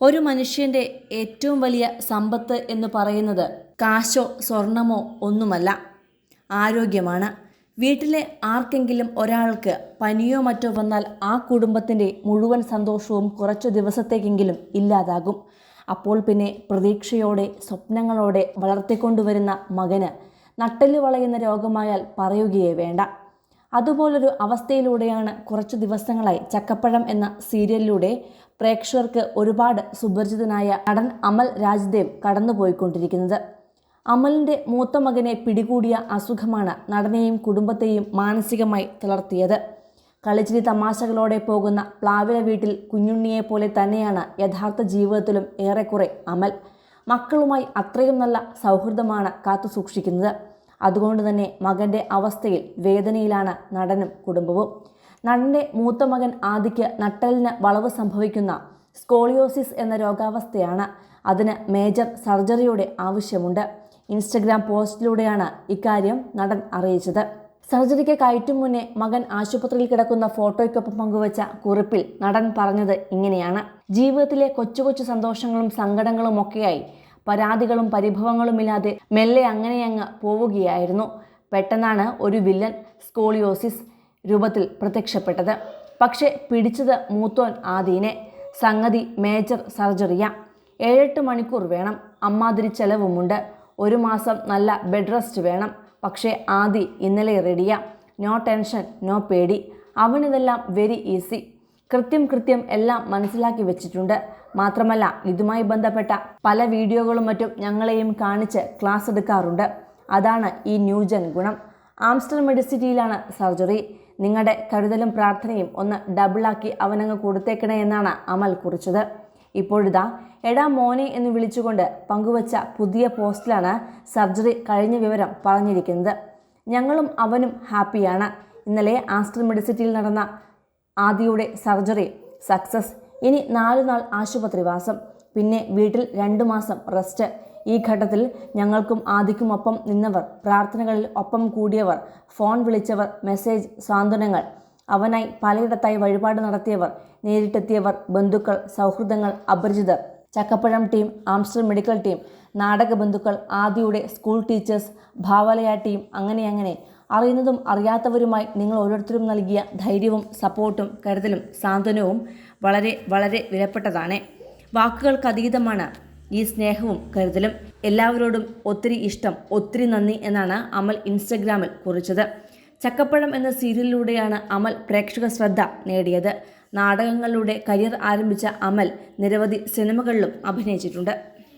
ഒരു മനുഷ്യന്റെ ഏറ്റവും വലിയ സമ്പത്ത് എന്ന് പറയുന്നത് കാശോ സ്വർണമോ ഒന്നുമല്ല. ആരോഗ്യമാണ്. വീട്ടിലെ ആർക്കെങ്കിലും ഒരാൾക്ക് പനിയോ മറ്റോ വന്നാൽ ആ കുടുംബത്തിന്റെ മുഴുവൻ സന്തോഷവും കുറച്ചു ദിവസത്തേക്കെങ്കിലും ഇല്ലാതാകും. അപ്പോൾ പിന്നെ പ്രതീക്ഷയോടെ സ്വപ്നങ്ങളോടെ വളർത്തിക്കൊണ്ടുവരുന്ന മകന് നട്ടൽ വളയുന്ന രോഗമായാൽ പറയുകയേ വേണ്ട. അതുപോലൊരു അവസ്ഥയിലൂടെയാണ് കുറച്ച് ദിവസങ്ങളായി ചക്കപ്പഴം എന്ന സീരിയലിലൂടെ പ്രേക്ഷകർക്ക് ഒരുപാട് സുപരിചിതനായ നടൻ അമൽ രാജ്ദേവ് കടന്നുപോയിക്കൊണ്ടിരിക്കുന്നത്. അമലിന്റെ മൂത്ത മകനെ പിടികൂടിയ അസുഖമാണ് നടനെയും കുടുംബത്തെയും മാനസികമായി തളർത്തിയത്. കളിച്ചിരി തമാശകളോടെ പോകുന്ന പ്ലാവിലെ വീട്ടിൽ കുഞ്ഞുണ്ണിയെ പോലെ തന്നെയാണ് യഥാർത്ഥ ജീവിതത്തിലും ഏറെക്കുറെ അമൽ. മക്കളുമായി അത്രയും നല്ല സൗഹൃദമാണ് കാത്തു സൂക്ഷിക്കുന്നത് അതുകൊണ്ട് തന്നെ മകന്റെ അവസ്ഥയിൽ വേദനയിലാണ് നടനും കുടുംബവും. നടന്റെ മൂത്ത മകൻ ആദിക്ക് നട്ടലിന് വളവ് സംഭവിക്കുന്ന സ്കോളിയോസിസ് എന്ന രോഗാവസ്ഥയാണ്. അതിന് മേജർ സർജറിയുടെ ആവശ്യമുണ്ട്. ഇൻസ്റ്റഗ്രാം പോസ്റ്റിലൂടെയാണ് ഇക്കാര്യം നടൻ അറിയിച്ചത്. സർജറിക്ക് കയറ്റും മുന്നേ മകൻ ആശുപത്രിയിൽ കിടക്കുന്ന ഫോട്ടോയ്ക്കൊപ്പം പങ്കുവച്ച കുറിപ്പിൽ നടൻ പറഞ്ഞത് ഇങ്ങനെയാണ്. ജീവിതത്തിലെ കൊച്ചു കൊച്ചു സന്തോഷങ്ങളും സങ്കടങ്ങളും ഒക്കെയായി പരാതികളും പരിഭവങ്ങളുമില്ലാതെ മെല്ലെ അങ്ങനെയങ്ങ് പോവുകയായിരുന്നു. പെട്ടെന്നാണ് ഒരു വില്ലൻ സ്കോളിയോസിസ് രൂപത്തിൽ പ്രത്യക്ഷപ്പെട്ടത്. പക്ഷേ പിടിച്ചത് മൂത്തോൻ ആദീനെ. സംഗതി മേജർ സർജറിയ. ഏഴെട്ട് മണിക്കൂർ വേണം. അമ്മാതിരി ചെലവുമുണ്ട്. ഒരു മാസം നല്ല ബെഡ് റെസ്റ്റ് വേണം. പക്ഷേ ആദി ഇന്നലെ റെഡിയ. നോ ടെൻഷൻ നോ പേടി. അവനിതെല്ലാം വെരി ഈസി. കൃത്യം കൃത്യം എല്ലാം മനസ്സിലാക്കി വെച്ചിട്ടുണ്ട്. മാത്രമല്ല ഇതുമായി ബന്ധപ്പെട്ട പല വീഡിയോകളും മറ്റും ഞങ്ങളെയും കാണിച്ച് ക്ലാസ് എടുക്കാറുണ്ട്. അതാണ് ഈ ന്യൂജൻ ഗുണം. ആംസ്റ്റർ മെഡിസിറ്റിയിലാണ് സർജറി. നിങ്ങളുടെ കരുതലും പ്രാർത്ഥനയും ഒന്ന് ഡബിളാക്കി അവനങ്ങ് കൊടുത്തേക്കണേ എന്നാണ് അമൽ കുറിച്ചത്. ഇപ്പോഴിതാ എടാ മോനെ എന്ന് വിളിച്ചുകൊണ്ട് പങ്കുവച്ച പുതിയ പോസ്റ്റിലാണ് സർജറി കഴിഞ്ഞ വിവരം പറഞ്ഞിരിക്കുന്നത്. ഞങ്ങളും അവനും ഹാപ്പിയാണ്. ഇന്നലെ ആസ്റ്റർ മെഡിസിറ്റിയിൽ നടന്ന ആദിയുടെ സർജറി സക്സസ് ഇനി നാലു നാൾ ആശുപത്രിവാസം പിന്നെ വീട്ടിൽ രണ്ടു മാസം റെസ്റ്റ്. ഈ ഘട്ടത്തിൽ ഞങ്ങൾക്കും ആദിക്കുമൊപ്പം നിന്നവർ പ്രാർത്ഥനകളിൽ ഒപ്പം കൂടിയവർ ഫോൺ വിളിച്ചവർ മെസ്സേജ് സാന്ത്വനങ്ങൾ അവനായി പലയിടത്തായി വഴിപാട് നടത്തിയവർ നേരിട്ടെത്തിയവർ ബന്ധുക്കൾ സൗഹൃദങ്ങൾ അപരിചിതർ. ചക്കപ്പഴം ടീം ആംസ്റ്റർ മെഡിക്കൽ ടീം നാടക ബന്ധുക്കൾ ആദിയുടെ സ്കൂൾ ടീച്ചേഴ്സ് ഭാവലയ ടീം അങ്ങനെ അങ്ങനെ. അറിയുന്നതും അറിയാത്തവരുമായി നിങ്ങൾ ഓരോരുത്തരും നൽകിയ ധൈര്യവും സപ്പോർട്ടും കരുതലും സാന്ത്വനവും വളരെ വളരെ വിലപ്പെട്ടതാണ്. വാക്കുകൾക്കതീതമാണ് ഈ സ്നേഹവും കരുതലും. എല്ലാവരോടും ഒത്തിരി ഇഷ്ടം ഒത്തിരി നന്ദി എന്നാണ് അമൽ ഇൻസ്റ്റഗ്രാമിൽ കുറിച്ചത്. ചക്കപ്പഴം എന്ന സീരിയലിലൂടെയാണ് അമൽ പ്രേക്ഷക ശ്രദ്ധ നേടിയത്. നാടകങ്ങളിലൂടെ കരിയർ ആരംഭിച്ച അമൽ നിരവധി സിനിമകളിലും അഭിനയിച്ചിട്ടുണ്ട്.